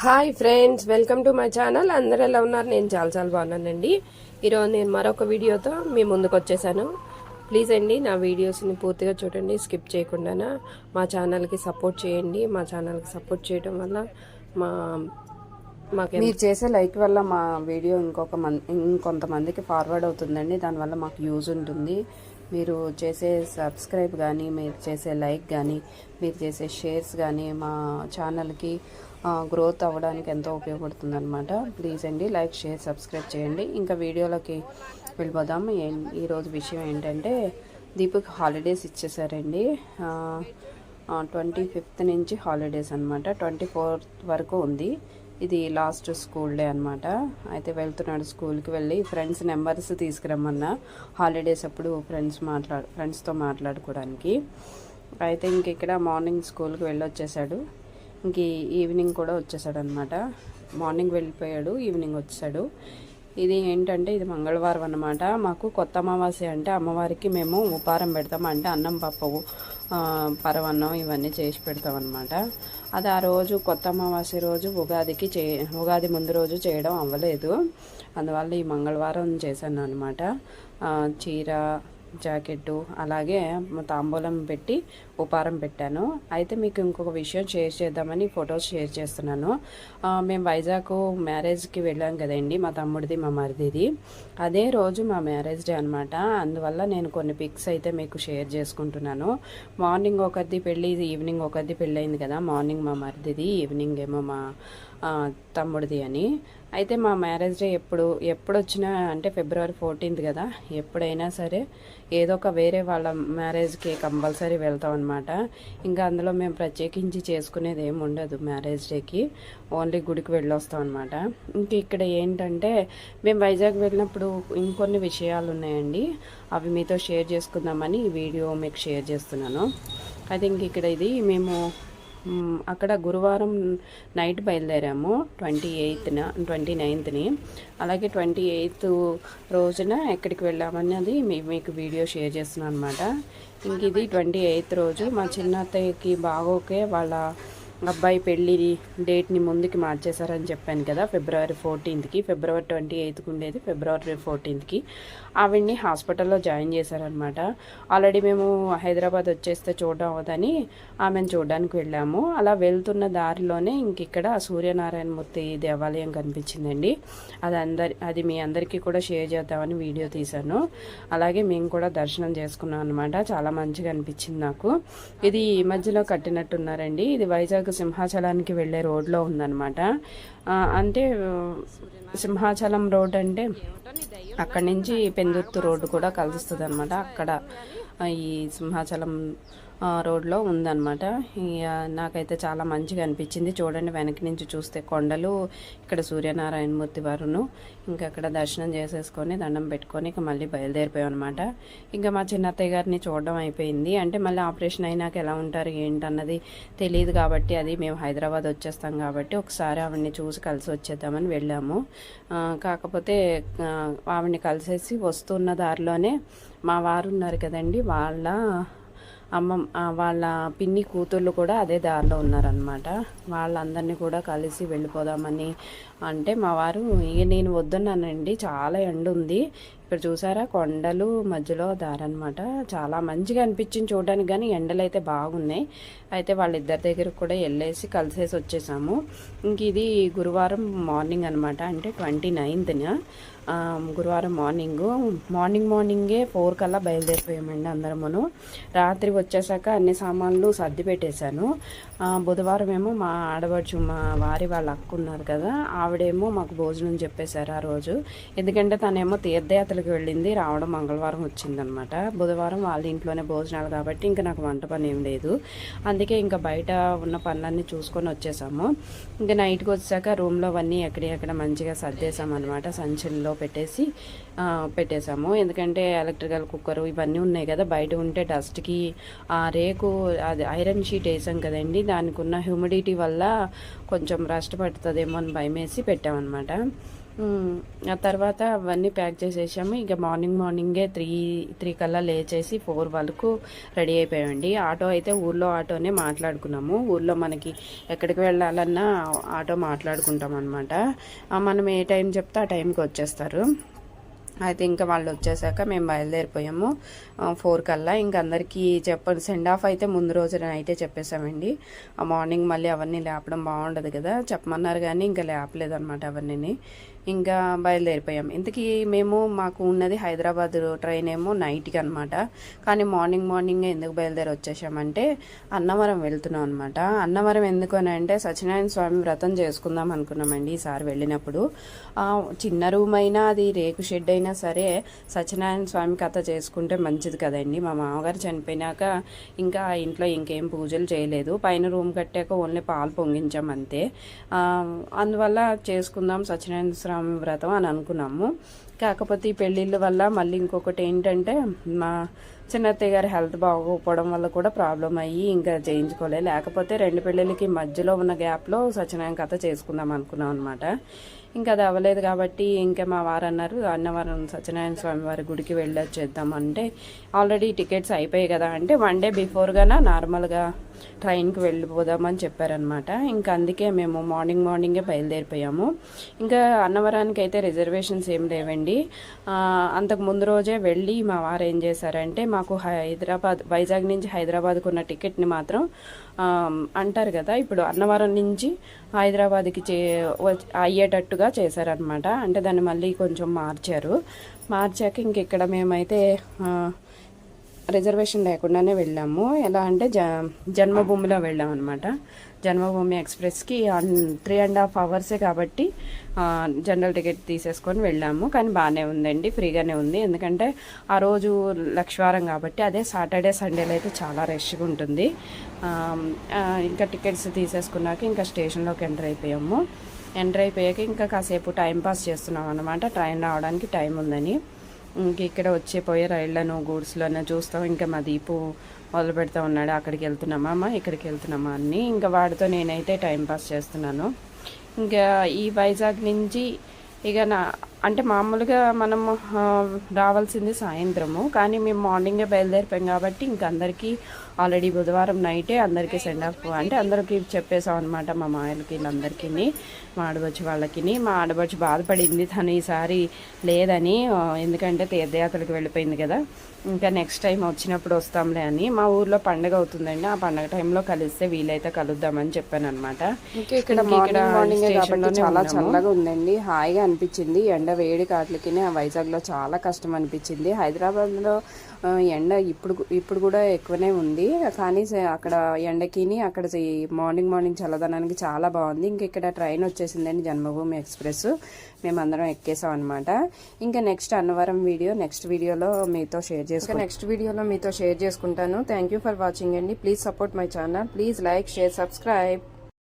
Hi friends welcome to my channel. అందరు ఎలా ఉన్నారు? నేను చాలా చాలా బాగున్నానండి. ఈరోజు నేను మరొక వీడియోతో మీ ముందుకు వచ్చేసాను. ప్లీజ్ అండి నా వీడియోస్ని పూర్తిగా చూడండి స్కిప్ చేయకుండా మా ఛానల్కి సపోర్ట్ చేయండి. మా ఛానల్కి సపోర్ట్ చేయడం వల్ల మా మాకు మీరు చేసే లైక్ వల్ల మా వీడియో ఇంకొక మం ఇంకొంతమందికి ఫార్వర్డ్ అవుతుందండి. దానివల్ల మాకు యూజ్ ఉంటుంది. మీరు చేసే సబ్స్క్రైబ్ కానీ మీరు చేసే లైక్ కానీ మీరు చేసే షేర్స్ కానీ మా ఛానల్కి గ్రోత్ అవ్వడానికి ఎంతో ఉపయోగపడుతుంది అనమాట ప్లీజ్ అండి లైక్ షేర్ సబ్స్క్రైబ్ చేయండి. ఇంకా వీడియోలోకి వెళ్ళిపోదాం. ఏం- ఈరోజు విషయం ఏంటంటే దీపక్ హాలిడేస్ ఇచ్చేసారండి. ట్వంటీ ఫిఫ్త్ నుంచి హాలిడేస్ అనమాట ట్వంటీ ఫోర్త్ వరకు ఉంది. ఇది లాస్ట్ స్కూల్ డే అనమాట అయితే వెళ్తున్నాడు స్కూల్కి వెళ్ళి ఫ్రెండ్స్ నెంబర్స్ తీసుకురమ్మన్నా. హాలిడేస్ అప్పుడు ఫ్రెండ్స్ మాట్లాడు ఫ్రెండ్స్తో మాట్లాడుకోవడానికి. అయితే ఇంక ఇక్కడ మార్నింగ్ స్కూల్కి వెళ్ళొచ్చేసాడు. ఇంక ఈవినింగ్ కూడా వచ్చేసాడు అనమాట మార్నింగ్ వెళ్ళిపోయాడు ఈవినింగ్ వచ్చాడు. ఇది ఏంటంటే ఇది మంగళవారం అనమాట మాకు కొత్త అమావాస్య అంటే అమ్మవారికి మేము ఉపారం పెడతాం అంటే అన్నం పప్పు పరవన్నం ఇవన్నీ చేసి పెడతాం అనమాట అది ఆ రోజు కొత్త అమావాస్య రోజు ఉగాదికి చే ఉగాది ముందు రోజు చేయడం అవ్వలేదు. అందువల్ల ఈ మంగళవారం చేశాను అనమాట చీర జాకెట్టు అలాగే తాంబూలం పెట్టి ఉపారం పెట్టాను. అయితే మీకు ఇంకొక విషయం షేర్ చేద్దామని ఫొటోస్ షేర్ చేస్తున్నాను. మేము వైజాగ్ మ్యారేజ్కి వెళ్ళాం కదండి మా తమ్ముడిది మా మరిదిది. అదే రోజు మా మ్యారేజ్ డే అనమాట అందువల్ల నేను కొన్ని పిక్స్ అయితే మీకు షేర్ చేసుకుంటున్నాను. మార్నింగ్ ఒకరిది పెళ్ళి ఈవినింగ్ ఒకరిది పెళ్ళి అయింది కదా మార్నింగ్ మా మరిదిది ఈవినింగ్ ఏమో మా తమ్ముడిది అని. అయితే మా మ్యారేజ్ డే ఎప్పుడు ఎప్పుడు వచ్చినా అంటే ఫిబ్రవరి ఫోర్టీన్త్ కదా ఎప్పుడైనా సరే ఏదో ఒక వేరే వాళ్ళ మ్యారేజ్కి కంపల్సరీ వెళ్తాం అనమాట ఇంకా అందులో మేము ప్రత్యేకించి చేసుకునేది ఏమి ఉండదు మ్యారేజ్ డేకి ఓన్లీ గుడికి వెళ్ళొస్తాం అనమాట ఇంక ఇక్కడ ఏంటంటే మేము వైజాగ్ వెళ్ళినప్పుడు ఇంకొన్ని విషయాలు ఉన్నాయండి అవి మీతో షేర్ చేసుకుందామని ఈ వీడియో మీకు షేర్ చేస్తున్నాను. అయితే ఇంక ఇక్కడ ఇది మేము అక్కడ గురువారం నైట్ బయలుదేరాము ట్వంటీ ఎయిత్న ట్వంటీ నైన్త్ని అలాగే ట్వంటీ ఎయిత్ రోజున ఎక్కడికి వెళ్ళామన్నది మీ మీకు వీడియో షేర్ చేస్తున్నాను అనమాట ఇంక ఇది ట్వంటీ ఎయిత్ రోజు మా చిన్న అత్తయ్యకి బాగోకే వాళ్ళ అబ్బాయి పెళ్ళి డేట్ని ముందుకి మార్చేశారని చెప్పాను కదా ఫిబ్రవరి ఫోర్టీన్త్కి. ఫిబ్రవరి ట్వంటీ ఎయిత్కి ఉండేది ఫిబ్రవరి ఫోర్టీన్త్కి. ఆవిడ్ని హాస్పిటల్లో జాయిన్ చేశారనమాట ఆల్రెడీ మేము హైదరాబాద్ వచ్చేస్తే చూడడం అవదని ఆమెను చూడడానికి వెళ్ళాము. అలా వెళ్తున్న దారిలోనే ఇంక ఇక్కడ సూర్యనారాయణమూర్తి దేవాలయం కనిపించిందండి. అది అందరి అది మీ అందరికీ కూడా షేర్ చేద్దామని వీడియో తీశాను. అలాగే మేము కూడా దర్శనం చేసుకున్నాం అనమాట చాలా మంచిగా అనిపించింది నాకు. ఇది ఈ మధ్యలో కట్టినట్టున్నారండి. ఇది వైజాగ్ సింహాచలానికి వెళ్ళే రోడ్లో ఉందన్నమాట. అంటే సింహాచలం రోడ్ అంటే అక్కడి నుంచి పెందుర్తి రోడ్డు కూడా కలుస్తుంది అనమాట అక్కడ ఈ సింహాచలం రోడ్లో ఉందన్నమాట. ఇక నాకైతే చాలా మంచిగా అనిపించింది. చూడండి వెనక నుంచి చూస్తే కొండలు ఇక్కడ సూర్యనారాయణమూర్తి వారును. ఇంకా అక్కడ దర్శనం చేసేసుకొని దండం పెట్టుకొని ఇక మళ్ళీ బయలుదేరిపోయాం అనమాట ఇంకా మా చిన్నత్తయ్య గారిని చూడడం అయిపోయింది. అంటే మళ్ళీ ఆపరేషన్ అయినాక ఎలా ఉంటారు ఏంటన్నది తెలియదు కాబట్టి అది మేము హైదరాబాద్ వచ్చేస్తాం కాబట్టి ఒకసారి ఆవిడ్ని చూసి కలిసి వచ్చేద్దామని వెళ్ళాము. కాకపోతే ఆవిడ్ని ఆవిడని కలిసేసి వస్తున్న దారిలోనే మా వారు ఉన్నారు కదండి వాళ్ళ అమ్మ వాళ్ళ పిన్ని కూతుర్లు కూడా అదే దారిలో ఉన్నారనమాట వాళ్ళందరినీ కూడా కలిసి వెళ్ళిపోదామని. అంటే మా వారు ఇక నేను వద్దన్నానండి చాలా ఎండ ఉంది ఇక్కడ చూసారా కొండలు మధ్యలో దారనమాట చాలా మంచిగా అనిపించింది చూడడానికి కానీ ఎండలు అయితే బాగున్నాయి. అయితే వాళ్ళిద్దరి దగ్గరకు కూడా వెళ్ళేసి కలిసేసి వచ్చేసాము. ఇంక ఇది గురువారం మార్నింగ్ అనమాట అంటే ట్వంటీ నైన్త్న గురువారం మార్నింగ్. మార్నింగ్ మార్నింగే ఫోర్ కల్లా బయలుదేరిపోయామండి అందరమును. రాత్రి వచ్చేసాక అన్ని సామాన్లు సర్ది పెట్టేశాను. బుధవారం ఏమో మా ఆడబడుచు మా వారి వాళ్ళ అక్క ఉన్నారు కదా ఆవిడేమో మాకు భోజనం చెప్పేశారు ఆ రోజు. ఎందుకంటే తనేమో తీర్థయాత్ర హాస్టల్కి వెళ్ళింది. రావడం మంగళవారం వచ్చిందనమాట. బుధవారం వాళ్ళ ఇంట్లోనే భోజనాలు కాబట్టి ఇంకా నాకు వంట పని ఏం లేదు. అందుకే ఇంకా బయట ఉన్న పనులన్నీ చూసుకొని వచ్చేసాము. ఇంకా నైట్కి వచ్చాక రూమ్లో అవన్నీ ఎక్కడెక్కడ మంచిగా సర్దేశామన్నమాట సంచుల్లో పెట్టేసి పెట్టేశాము. ఎందుకంటే ఎలక్ట్రికల్ కుక్కర్ ఇవన్నీ ఉన్నాయి కదా బయట ఉంటే డస్ట్కి ఆ రేకు అది ఐరన్ షీట్ వేసాం కదండి. దానికి ఉన్న హ్యూమిడిటీ వల్ల కొంచెం రస్ట్ పడుతుందేమో అని భయం వేసి పెట్టామన్నమాట ఆ తర్వాత అవన్నీ ప్యాక్ చేసేసాము. ఇక మార్నింగ్ మార్నింగే త్రీ త్రీ కల్లా లేచేసి ఫోర్ వరకు రెడీ అయిపోయామండి. ఆటో అయితే ఊర్లో ఆటోనే మాట్లాడుకున్నాము. ఊర్లో మనకి ఎక్కడికి వెళ్ళాలన్నా ఆటో మాట్లాడుకుంటాం అనమాట మనం ఏ టైం చెప్తే ఆ టైంకి వచ్చేస్తారు. అయితే ఇంకా వాళ్ళు వచ్చేసాక మేము బయలుదేరిపోయాము. ఫోర్ కల్లా. ఇంక అందరికీ చెప్ప సెండ్ ఆఫ్ అయితే ముందు రోజు అయితే చెప్పేసామండి. ఆ మార్నింగ్ మళ్ళీ అవన్నీ లేపడం బాగుండదు కదా. చెప్పమన్నారు కానీ ఇంకా లేపలేదు అవన్నీ ఇంకా బయలుదేరిపోయాం. ఇంతకీ మేము మాకు ఉన్నది హైదరాబాద్ ట్రైన్ ఏమో నైట్కి అనమాట కానీ మార్నింగ్ మార్నింగ్ ఎందుకు బయలుదేరి వచ్చేసామంటే అన్నవరం వెళ్తున్నాం అనమాట అన్నవరం ఎందుకు అని అంటే సత్యనారాయణ స్వామి వ్రతం చేసుకుందాం అనుకున్నామండి ఈసారి వెళ్ళినప్పుడు. చిన్న రూమ్ అయినా అది రేకు షెడ్ అయినా సరే సత్యనారాయణ స్వామి కథ చేసుకుంటే మంచిది కదండి. మా మామగారు చనిపోయినాక ఇంకా ఇంట్లో ఇంకేం పూజలు చేయలేదు. పైన రూమ్ కట్టాక ఓన్లీ పాలు పొంగించాం అంతే. అందువల్ల చేసుకుందాం సత్యనారాయణ స్వామి వ్రతం అని అనుకున్నాము. కాకపోతే ఈ పెళ్ళిళ్ళ వల్ల మళ్ళీ ఇంకొకటి ఏంటంటే మా చిన్నత్తయ్య గారి హెల్త్ బాగోకపోవడం వల్ల కూడా ప్రాబ్లం అయ్యి ఇంకా చేయించుకోలే. లేకపోతే రెండు పెళ్ళిళ్ళకి మధ్యలో ఉన్న గ్యాప్లో సత్యనారాయణ కథ చేసుకుందాం అనుకున్నాం అనమాట ఇంకా అది అవ్వలేదు కాబట్టి ఇంకా మా వారు అన్నారు అన్నవరం సత్యనారాయణ స్వామి వారి గుడికి వెళ్ళొచ్చేద్దాం అంటే ఆల్రెడీ టికెట్స్ అయిపోయాయి కదా. అంటే వన్ డే బిఫోర్గానే నార్మల్గా? ట్రైన్కి వెళ్ళిపోదామని చెప్పారనమాట ఇంకా అందుకే మేము మార్నింగ్ మార్నింగే బయలుదేరిపోయాము. ఇంకా అన్నవరానికి అయితే రిజర్వేషన్స్ ఏం లేవండి. అంతకు ముందు రోజే వెళ్ళి మా వారు ఏం చేశారంటే మాకు హైదరాబాద్ వైజాగ్ నుంచి హైదరాబాద్కు ఉన్న టికెట్ని మాత్రం అంటారు కదా ఇప్పుడు అన్నవరం నుంచి హైదరాబాద్కి చే అయ్యేటట్టుగా చేశారనమాట అంటే దాన్ని మళ్ళీ కొంచెం మార్చారు. మార్చాక ఇంక ఇక్కడ మేమైతే రిజర్వేషన్ లేకుండానే వెళ్ళాము. ఎలా అంటే జ జన్మభూమిలో వెళ్ళాం అనమాట జన్మభూమి ఎక్స్ప్రెస్కి త్రీ అండ్ హాఫ్ అవర్సే కాబట్టి జనరల్ టికెట్ తీసేసుకొని వెళ్ళాము. కానీ బాగానే ఉందండి ఫ్రీగానే ఉంది. ఎందుకంటే ఆ రోజు లక్షవారం కాబట్టి అదే సాటర్డే సండేలో అయితే చాలా రష్గా ఉంటుంది. ఇంకా టికెట్స్ తీసేసుకున్నాక ఇంకా స్టేషన్లోకి ఎంటర్ అయిపోయాము. ఎంటర్ అయిపోయాక ఇంకా కాసేపు టైం పాస్ చేస్తున్నాం అనమాట ట్రైన్ రావడానికి టైం ఉందని. ఇంక ఇక్కడ వచ్చే పోయే రైళ్ళను గూడ్స్లను చూస్తాం. ఇంకా మా దీపు మొదలు పెడతా ఉన్నాడు. అక్కడికి వెళ్తున్నామా అమ్మ? ఇక్కడికి వెళ్తున్నామా అని ఇంకా వాడితో నేనైతే టైంపాస్ చేస్తున్నాను. ఇంకా ఈ వైజాగ్ నుంచి ఇక నా అంటే మామూలుగా మనం ఆ, రావాల్సింది సాయంత్రము. కానీ మేము మార్నింగే బయలుదేరిపోయాం కాబట్టి ఇంక అందరికీ ఆల్రెడీ బుధవారం నైటే అందరికీ సెండ్ ఆఫ్ అంటే అందరికీ చెప్పేసాం అనమాట మా మాయలకి వీళ్ళందరికీ మా ఆడబొచ్చి వాళ్ళకి మా ఆడబొచ్చి బాధపడింది తను ఈసారి లేదని ఎందుకంటే తీర్థయాత్రలకు వెళ్ళిపోయింది కదా. ఇంకా నెక్స్ట్ టైం వచ్చినప్పుడు వస్తాంలే అని. మా ఊర్లో పండగ అవుతుందండి ఆ పండగ టైంలో కలిస్తే వీలైతే కలుద్దామని చెప్పాను అనమాట ఇంకా ఇక్కడ ఇంక ఇక్కడ మార్నింగ్ చాలా. చల్లగా ఉందండి. హాయిగా అనిపించింది. ఎండ వేడి కాట్లకి వైజాగ్లో చాలా కష్టం అనిపించింది హైదరాబాద్లో ఎండ ఇప్పుడు ఇప్పుడు కూడా ఎక్కువనే ఉంది. కానీ అక్కడ ఎండకిని అక్కడ మార్నింగ్ మార్నింగ్ చల్లదనానికి చాలా బాగుంది. ఇంక ఇక్కడ ట్రైన్ వచ్చేసిందండి జన్మభూమి ఎక్స్ప్రెస్. మేమందరం ఎక్కేసాం అనమాట ఇంకా నెక్స్ట్ అన్నవరం వీడియో నెక్స్ట్ వీడియోలో మీతో షేర్ చేసుకుంటాను నెక్స్ట్ వీడియోలో మీతో షేర్ చేసుకుంటాను. థ్యాంక్ యూ ఫర్ వాచింగ్ అండి. Please support my channel. Please like share subscribe.